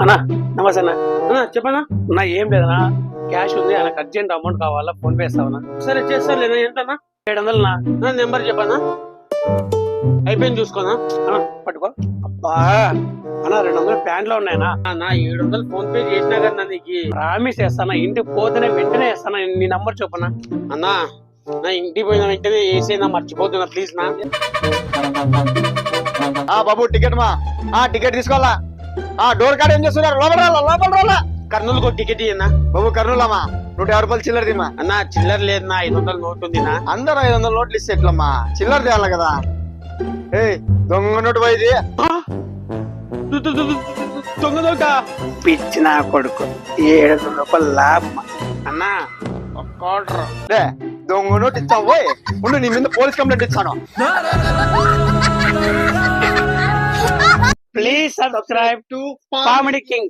అన్నా నమస్తే అన్న. అన్నా చెప్పనా అన్నా ఏం లేదన్నా. క్యాష్ ఉంది ఆయనకు అర్జెంట్ అమౌంట్ కావాలా? ఫోన్ పే ఇస్తావనా సరే చేస్తాను లేదా ఏంటన్నా ఏడు వందలనా నా నెంబర్ చెప్పనా అయిపోయింది చూసుకోనా? అన్నా పట్టుకో. అబ్బా అన్నా రెండు వందలు ప్యాంట్లో ఉన్నాయనా నా ఏడు వందలు ఫోన్ పే చేసినా కదా నీకు. ప్రామిస్ చేస్తానా? ఇంటికి పోతేనే వెంటనే వేస్తానా నీ నంబర్ చెప్పనా అన్నా నా ఇంటికి పోయిన వెంటనే వేసేనా మర్చిపోతున్నా ప్లీజ్ నా. ఆ బాబు టికెట్ మా. ఆ టికెట్ తీసుకోవాలా? ఆ డోర్ కాడ ఏం చేస్తున్నారు? లోపల రాలా లోపల రాలా. కర్నూలుకు టికెట్ ఇయ్యన్నా. బాబు కర్నూలమ్మా. నూట యాభై రూపాయలు చిల్లర తిమ్మా అన్నా చిల్లర లేదు నా ఐదు వందల నోట్ ఉంది నా అందరూ ఐదు వందల నోట్లు ఇస్తే ఎట్లమ్మా? చిల్లర తేయాలి కదా? ఏ దొంగ నోటు పోయింది. దొంగ దొంగ పిచ్చి నా కొడుకు. ఏడు వందల రూపాయలు లాభం. అన్నా లే దొంగ నోటు ఇచ్చావు. ఉండు నీ మీద పోలీస్ కంప్లైంట్ ఇచ్చాను. subscribe to Comedy Kings.